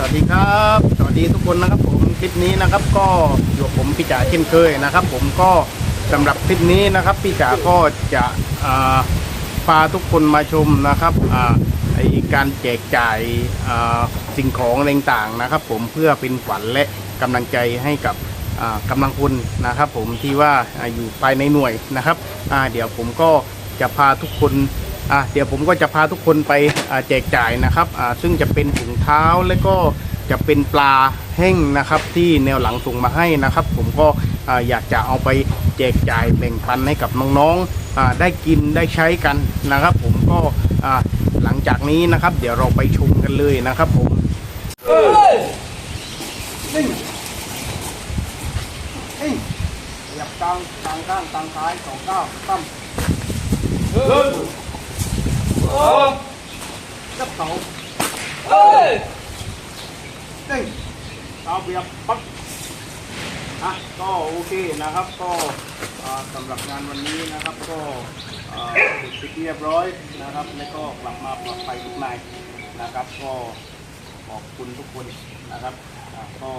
สวัสดีครับ สวัสดีทุกคนนะครับผมคลิปนี้นะครับ ก็อยู่ผมพี่จ๋าเช่นเคยนะครับ ผมก็สำหรับคลิปนี้นะครับพี่จ๋าก็จะพาทุกคนมาชมนะครับไอการแจกจ่ายสิ่งของอะไรต่างๆนะครับ ผมเพื่อเป็นขวัญและกำลังใจให้กับอ่ากำลังพลนะครับ ผมที่ว่าอยู่ภายในหน่วยนะครับเดี๋ยวผมก็จะพาทุกคน อะเดี๋ยวผมก็จะพาทุกคนไปแจกจ่ายนะครับอ่าซึ่งจะเป็นถุงเท้าและก็จะเป็นปลาแห้งนะครับ ที่แนวหลังส่งมาให้นะครับ ผมก็อ่าอยากจะเอาไปแจกจ่ายแบ่งปันให้กับน้องๆอ่าได้กินได้ใช้กันนะครับ ผมก็อ่าหลังจากนี้นะครับ เดี๋ยวเราไปชมกันเลยนะครับผมหยียบกลางกลางข้างกลางซ้ายสองเก้าตั้ม กับเขาเด้งเอาเบียบปั๊บอะก็โอเคนะครับก็สำหรับงานวันนี้นะครับก็เสร็จเป็นที่เรียบร้อยนะครับ แล้วก็กลับมาปลอดภัยทุกนายนะครับ ก็ขอบคุณทุกคนนะครับก็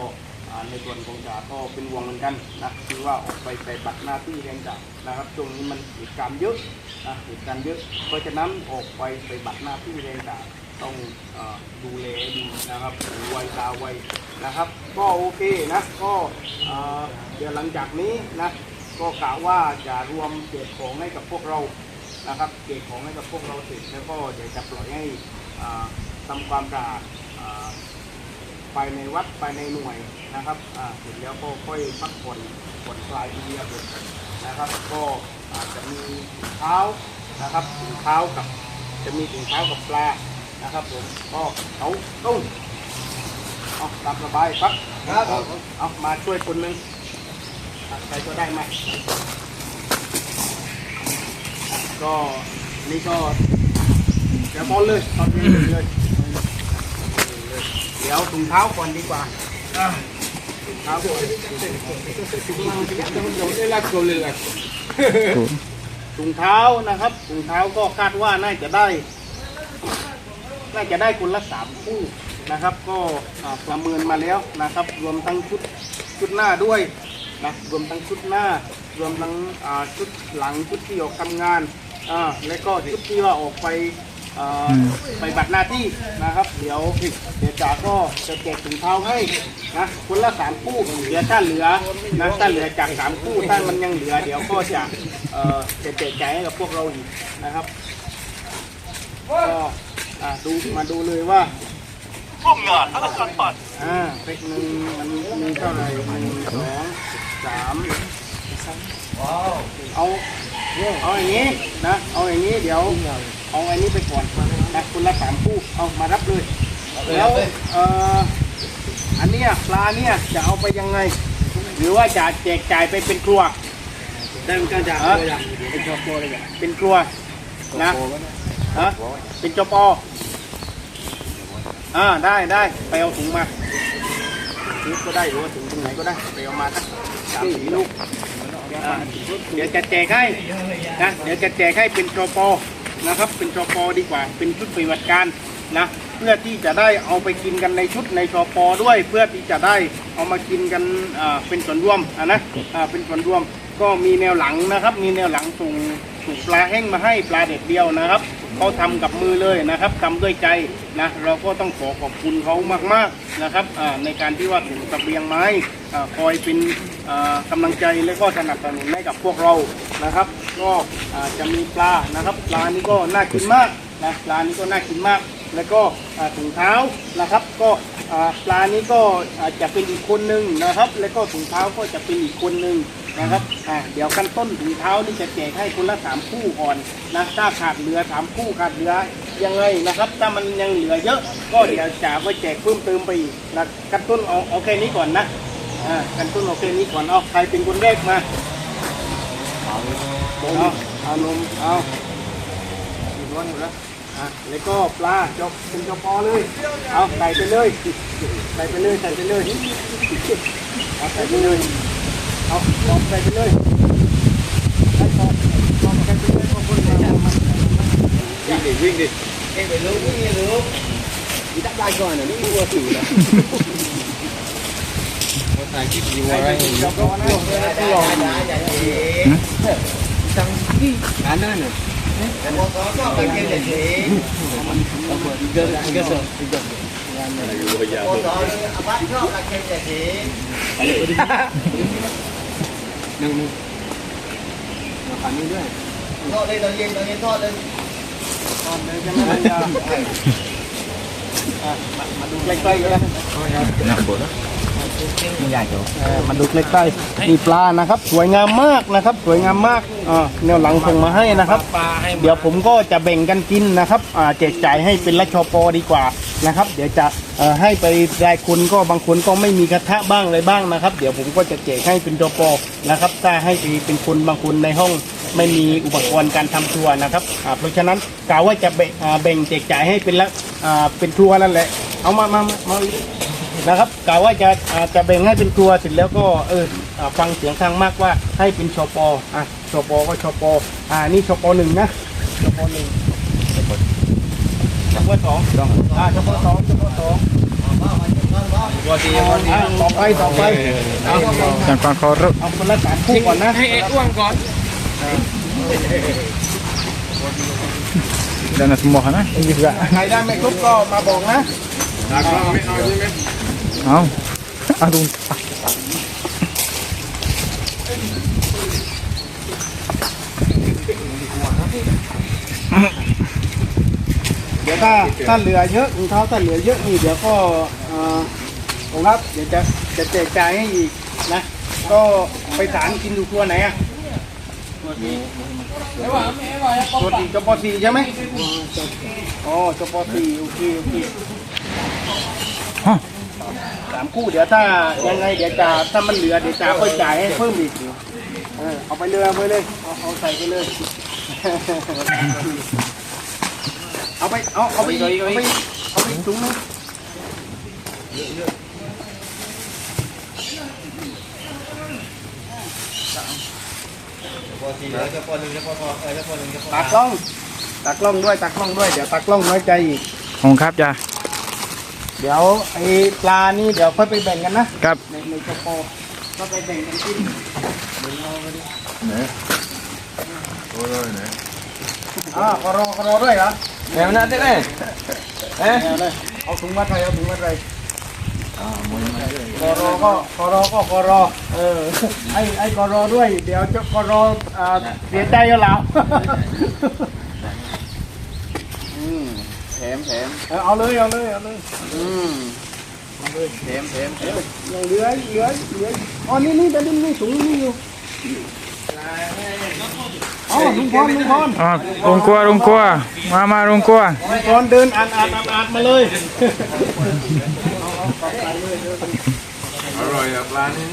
ในส่วนของจ่าก็เป็นห่วงเหมือนกันนะคือว่าออกไปใส่บัตรหน้าที่แรงจ่านะครับช่วงนี้มันเหตุการณ์เยอะนะเหตุการณ์เยอะ เพราะฉะนั้นออกไปใส่บัตรหน้าที่แรงจ่าต้องอดูแลดีนะครับหูไวตาไวนะครับ ก็โอเคนะก็เดี๋ยวหลังจากนี้นะก็กะว่าจะรวมเก็บของให้กับพวกเรานะครับเก็บของให้กับพวกเราเสร็จแล้วก็เดี๋ยวจะปล่อยให้อ่าทำความสะอาด อ่าภายในวัดภายในหน่วยนะครับเสร็จแล้วก็ค่อยพักผ่อนผ่อนคลายเดียวเลยนะครับ ก็อาจจะมีถุงเท้านะครับถุงเท้ากับจะมีถุงเท้ากับปลานะครับผมก็เอาตุ้งเอาตามสบายครับครับเอามาช่วยคนหนึ่งใครก็ได้มาอะก็นี่ก็เดี๋ยวบอลเลยตอนนี้เลย เดี๋ยวถุงเท้าก่อนดีกว่าอะถุงเท้าก่อนถุงเท้านะครับถุงเท้าก็คาดว่าน่าจะได้ น่าจะได้คนละสามคู่นะครับ ก็อ่าประเมินมาแล้วนะครับ รวมทั้งชุดชุดหน้าด้วยนะรวมทั้งชุดหน้ารวมทั้งอ่าชุดหลังชุดที่ออกทำงานอ่าและก็ชุดที่ว่าออกไปอ่า ไปบัตรหน้าที่นะครับ เดี๋ยวเดี๋ยวจ่าก็จะแจกถุงเท้าให้นะคนละสามคู่เดี๋ยวถ้าเหลือนะถ้าเหลือจากสามคู่ถ้ามันยังเหลือ เดี๋ยวก็จะเอ่อจะแจกจ่ายให้กับพวกเราอีกนะครับก็อะดูมาดูเลยว่า Bunga, alasan pan. อ่าเป็กหนึ่งมันมีเท่าไหร่หนึ่งสองสามเอาเอาอย่างนี้นะเอาอย่างนี้เดี๋ยว เอาอันนี้ไปก่อนนะคุณละสามคู่เอามารับเลย แล้วเอ่ออันเนี้ยปลาเนี่ยจะเอาไปยังไง หรือว่าจะแจกจ่ายไปเป็นครัวได้เหมือนกันจ้ะฮะเป็นชอโปเลยจ้ะเป็นครัวนะฮะเป็นจปออ่าได้ได้ไปเอาถุงมาถุงก็ได้หรือว่าถุงตรงไหนก็ได้ไปเอามาสักสามสี่ลูกอ่าเดี๋ยวจะแจกให้นะเดี๋ยวจะแจกให้เป็นจปอ นะครับ เป็นจปอดีกว่า เป็นชุดปฏิบัติการนะเพื่อที่จะได้เอาไปกินกันในชุดในชอปอด้วย เพื่อที่จะได้เอามากินกันเป็นส่วนรวมนะเป็นส่วนรวมก็มีแนวหลังนะครับ มีแนวหลังส่งส่งปลาแห้งมาให้ปลาเด็ดเดียวนะครับเขาทำกับมือเลยนะครับทำด้วยใจนะเราก็ต้องขอขอบคุณเขามากๆนะครับในการที่ว่าส่งตะเบียงไม้คอยเป็นอ่ากำลังใจและก็สนับสนุนให้กับพวกเรา นะครับ ก็อาจะมีปลานะครับปลานี้ก็น่ากินมากนะปลานี้ก็น่ากินมาก แล้วก็อ่าถุงเท้านะครับ ก็อ่าปลานี้ก็อาจจะเป็นอีกคนหนึ่งนะครับ แล้วก็ถุงเท้าก็จะเป็นอีกคนหนึ่งนะครับอ่าเดี๋ยวขั้นต้นถุงเท้านี่จะแจกให้คนละสามคู่ก่อนนะถ้าขาดเหลือสามคู่ขาดเหลือยังไงนะครับ ถ้ามันยังเหลือเยอะ ก็เดี๋ยวจ่าก็แจกเพิ่มเติมไปอีกนะขั้นต้นเอาเอาแค่นี้ก่อนนะอ่าขั้นต้นเอาแค่นี้ก่อนเอาใครเป็นคนแรกมา อาเอานมเอาอีกร้อนอยู่แล้วอะแล้วก็ปลาจบเป็นกระพอเลย เอาใส่ไปเลยใส่ไปเลยใส่ไปเลยเอาใส่ไปเลยเอาลองใส่ไปเลยใส่ลองลองใส่ไปเลยเอาคนมามาวิ่งดิวิ่งดิเอ็งไปรู้วิ่งดิรู้ว Kita dah gone ni dua tu dah. ให้เป็นชปนะ Kanan ni. Tiga tiga so. Tiga. Nang nang. Makan ni ด้วยมาดูใกล้ๆกัน Nak bola. เออมาดูใกล้ๆมีปลานะครับ สวยงามมากนะครับ สวยงามมากอ่าแนวหลังส่งมาให้นะครับเดี๋ยวผมก็จะแบ่งกันกินนะครับอ่าแจกจ่ายให้เป็นละชอปอดีกว่านะครับ เดี๋ยวจะเอ่อให้ไปรายคนก็บางคนก็ไม่มีกระทะบ้างอะไรบ้างนะครับ เดี๋ยวผมก็จะแจกให้เป็นชอปอนะครับถ้าให้ไปเป็นคนบางคนในห้องไม่มีอุปกรณ์การทำครัวนะครับอ่าเพราะฉะนั้นกล่าวว่าจะแบ่งอ่าแบ่งแจกจ่ายให้เป็นละอ่าเป็นครัวนั่นแหละ เอามามามามา นะครับกล่าวว่าจะอาจะแบ่งให้เป็นตัวเสร็จแล้วก็เอออ่าฟังเสียงข้างมากว่าให้เป็นชปอะชปก็ชปอ่านี่ชปหนึ่งนะชปหนึ่งชปสองอ่าชปสองชปสองอ่าต่อไปต่อไปเอา Jangan korup. เอาคนละสามคู่ก่อนนะ Dan semua kan? ใครได้ไม่ครบก็มาบอกนะ Au. Aduh. เเอาอดี๋ยวถ้าถ้าเหลือเยอะรองเท้าถ้าเหลือเยอะนี่เดี๋ยวก็เอ่อผมรับเดี๋ยวจะจะแจกจ่ายให้อีกนะ ก็ไปสารกินดูครัวไหนอะตัวนี้ตัวดีจปสี่ใช่ไหมอ๋อจปสี่โอเคโอเค ฮะ คู่เดี๋ยวถ้ายังไงเดี๋ยวจะถ้ามันเหลือเดี๋ยวจะค่อยจ่ายให้เพิ่มอีกเออเอาไปเลยเอาไปเลยเอาเอาใส่ไปเลย เอาไปเอาเอาไปเอาไปอีกเอาไปถุงนึงตากล้องตากล้องด้วยตากล้องด้วยเดี๋ยวตากล้องน้อยใจอีก Không khắp cha. เดี๋ยวไอ้ปลานี่เดี๋ยวค่อยไปแบ่งกันนะ Cặp. ในในกระโปรงก็ไปแบ่งกันกินอ่าคอรอคอรอด้วยเหรอ Yang nak tak ni? เอ๊ะเอาเลยเอาถุงมาไทยเอาถุงมาไทยคอรอก็คอรอก็คอรอเออไอ้ไอ้คอรอด้วย เดี๋ยวจะคอรออ่าเสียใจเอาแล้วอืม แถมแถมเออเอาเลยเอาเลยเอาเลยอืมแถมแถมแถมยังเหลือเหลือเหลืออ๋อนี่นี่แต่นี่นี่ถุงนี่อยู่อ๋อลุงพรลุงพร Ah, rung kuah, rung kuah. Mama rung kuah. ลุงพรเดินอ่านอ่านอ่านอ่านมาเลยอร่อยอะปลานี้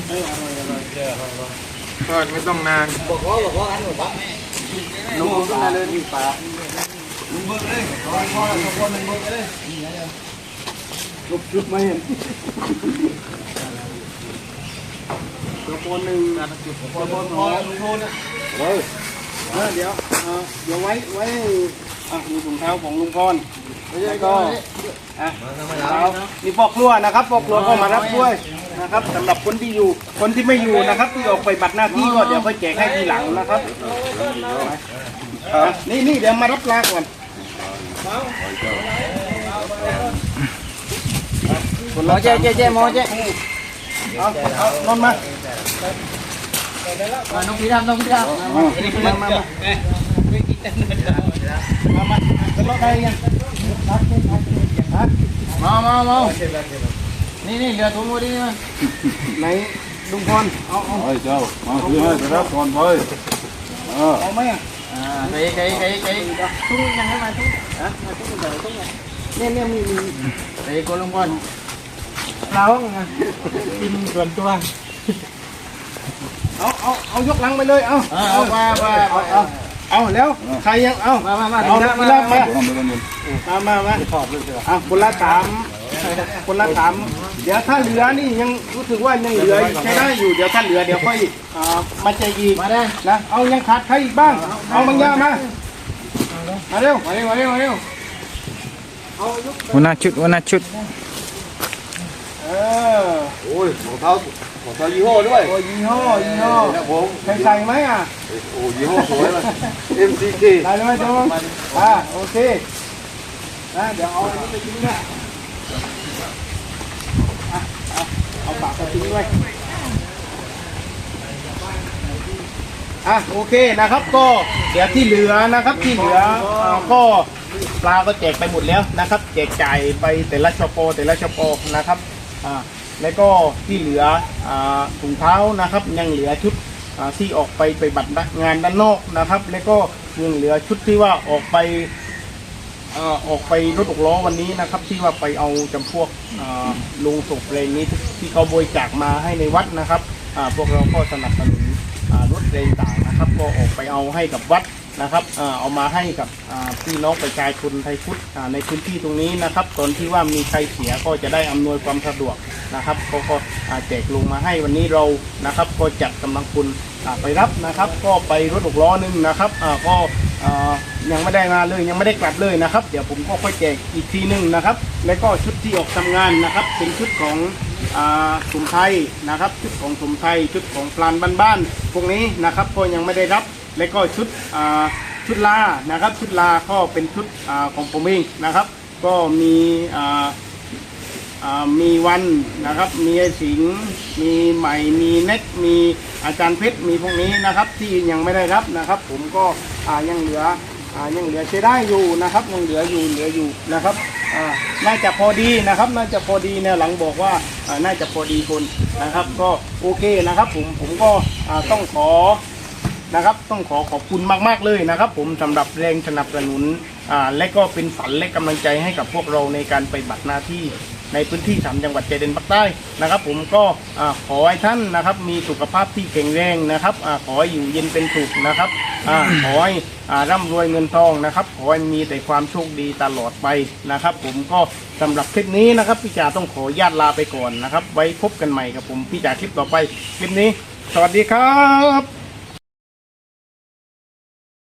ทอดไม่ต้องนานลุงพรเลยนี่ปลา ลุกลุกมาเห็นกระโปรงหนึ่งกระโปรงสองเออเดี๋ยวเดี๋ยวไว้ไว้อะมีถุงเท้าของลุงพรแล้วก็อะเอามีปอกครัวนะครับปอกครัวก็มารับด้วยนะครับสำหรับคนที่อยู่คนที่ไม่อยู่นะครับ ที่ออกไปบัตรหน้าที่ก็เดี๋ยวค่อยแจกให้ทีหลังนะครับอะนี่นี่เดี๋ยวมารับลาก่อน Mau je je je mau je. เอาเอานอนมา Nong piram nong piram. มามามามามามาเป็นรถอะไรยังรับเส้นรับเส้นฮะ Mau mau mau. Ni ni lihat tunggu di ni. ไหนลุงพรเอาเอาเฮ้ ยเจ้ามาซื้อให้ไปรับก่อนเว้ยเออเอาไหมอะ Ah, kai kai kai kai. ตุ้งยังให้มาตุ้งฮะมาตุ้งใส่ตุ้งไงเนี่ยเนี่ยมีมี Kai kolong pon. เราไงกินส่วนตัวเอาเอาเอายกลังไปเลยเอา Ah, apa apa เอาเอาเอาแล้วใครยังเอา Ma ma ma. เอาละ Tidak มา ma. มาทำไปกันหมดมามามาอะคนละสาม คนละสามเดี๋ยวถ้าเหลือนี่ยังรู้สึกว่ายังเหลือใช้ได้อยู่เดี๋ยวถ้าเหลือเดี๋ยวค่อยอ่ามาใจอีก Ma dah. นะเอายังขาดใครอีกบ้าง เอาบางอย่างมามาเร็ว Mari mari mari. หัวหน้าชุดหัวหน้าชุดเออโอ้ยของเท้าของเท้ายี่ห้อด้วยโอ้ยี่ห้อยี่ห้อนะผมเคยใส่ไหมอะโอ้ยี่ห้อสวยเลย MCK ได้ไหมจ๊งอ่าโอเคนะเดี๋ยวเอาอันนี้ไปทิ้งด้วยอะ เอาเอาปากไปทิ้งด้วย อะโอเคนะครับ ก็เดี๋ยวที่เหลือนะครับที่เหลืออ่าก็ปลาก็แจกไปหมดแล้วนะครับแจกจ่ายไปแต่ละชอปแต่ละชอปนะครับอ่าแล้วก็ที่เหลืออ่าถุงเท้านะครับ ยังเหลือชุดอ่าที่ออกไปไปบัตรงานด้านนอกนะครับ แล้วก็ยังเหลือชุดที่ว่าออกไป ออกไปรถหกล้อวันนี้นะครับ ที่ว่าไปเอาจำพวกอ่าลงศพอะไรนี้ที่เขาบริจาคมาให้ในวัดนะครับพวกเราก็สนับสนุนรถเรงต่างนะครับ ก็ออกไปเอาให้กับวัดนะครับเอามาให้กับพี่น้องประชาชนไทยพุทธในพื้นที่ตรงนี้นะครับตอนที่ว่ามีใครเสียก็จะได้อำนวยความสะดวกนะครับก็ก็แจกลงมาให้วันนี้เรานะครับก็จัดกำลังพลอ่าไปรับนะครับ ก็ไปรถหกล้อหนึงนะครับก็ ยังไม่ได้มาเลยยังไม่ได้กลับเลยนะครับ เดี๋ยวผมก็ค่อยแจกอีกทีหนึ่งนะครับ แล้วก็ชุดที่ออกทำงานนะครับ เป็นชุดของอ่าสมไทยนะครับ ชุดของสมไทยชุดของพลานบ้านๆพวกนี้นะครับก็ยังไม่ได้รับ แล้วก็ชุดอ่าชุดลานะครับ ชุดลาก็เป็นชุดอ่าของผมเองนะครับ ก็มีอ่ามีวันนะครับ มีไอสิงมีใหม่ มีเน็ตมีอาจารย์เพชร มีพวกนี้นะครับ ที่ยังไม่ได้รับนะครับ ผมก็อ่ายังเหลือ ยังเหลือใช้ได้อยู่นะครับยังเหลืออยู่เหลืออยู่นะครับน่าจะพอดีนะครับ น่าจะพอดีแนวหลังบอกว่าน่าจะพอดีคนนะครับ ก็โอเคนะครับผมผมก็ต้องขอนะครับ ต้องขอขอบคุณมากๆเลยนะครับ ผมสำหรับแรงสนับสนุนและก็เป็นฝันและกำลังใจให้กับพวกเราในการไปบัตรหน้าที่ ในพื้นที่สามจังหวัดชายแดนภาคใต้นะครับ ผมก็ขอให้ท่านนะครับมีสุขภาพที่แข็งแรงนะครับอขอให้อยู่เย็นเป็นสุขนะครับอขอให้อ่าร่ำรวยเงินทองนะครับขอให้มีแต่ความโชคดีตลอดไปนะครับ ผมก็สำหรับคลิปนี้นะครับพี่จ่าต้องขอญาตลาไปก่อนนะครับ ไว้พบกันใหม่กับผมพี่จ่าคลิปต่อไปคลิปนี้ สวัสดีครับ